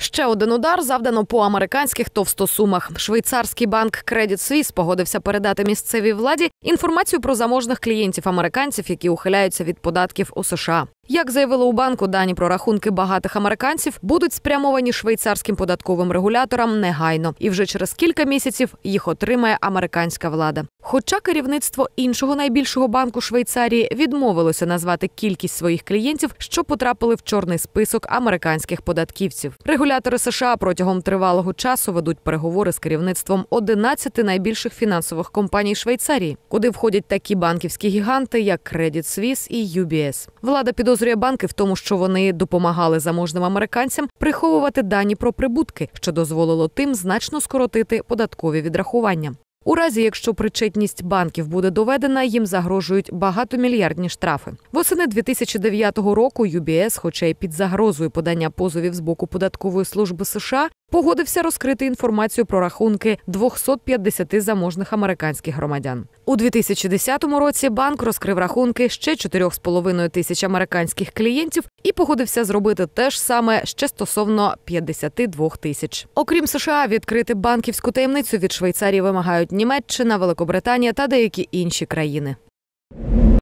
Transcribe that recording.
Ще один удар завдано по американських товстосумах. Швейцарський банк Credit Suisse погодився передати місцевій владі інформацію про заможних клієнтів американців, які ухиляються від податків у США. Як заявили у банку, дані про рахунки багатих американців будуть спрямовані швейцарським податковим регуляторам негайно, і вже через кілька місяців їх отримає американська влада. Хоча керівництво іншого найбільшого банку Швейцарії відмовилося назвати кількість своїх клієнтів, що потрапили в чорний список американських податківців. Регулятори США протягом тривалого часу ведуть переговори з керівництвом 11 найбільших фінансових компаній Швейцарії, куди входять такі банківські гіганти, як Credit Suisse і UBS. Влада підозрює банки в тому, що вони допомагали заможним американцям приховувати дані про прибутки, що дозволило тим значно скоротити податкові відрахування. У разі, якщо причетність банків буде доведена, їм загрожують багатомільярдні штрафи. Восени 2009 року UBS, хоча й під загрозою подання позовів з боку податкової служби США, погодився розкрити інформацію про рахунки 250 заможних американських громадян. У 2010 році банк розкрив рахунки ще 4,5 тисяч американських клієнтів і погодився зробити те ж саме ще стосовно 52 тисяч. Окрім США, відкрити банківську таємницю від Швейцарії вимагають Німеччина, Великобританія та деякі інші країни.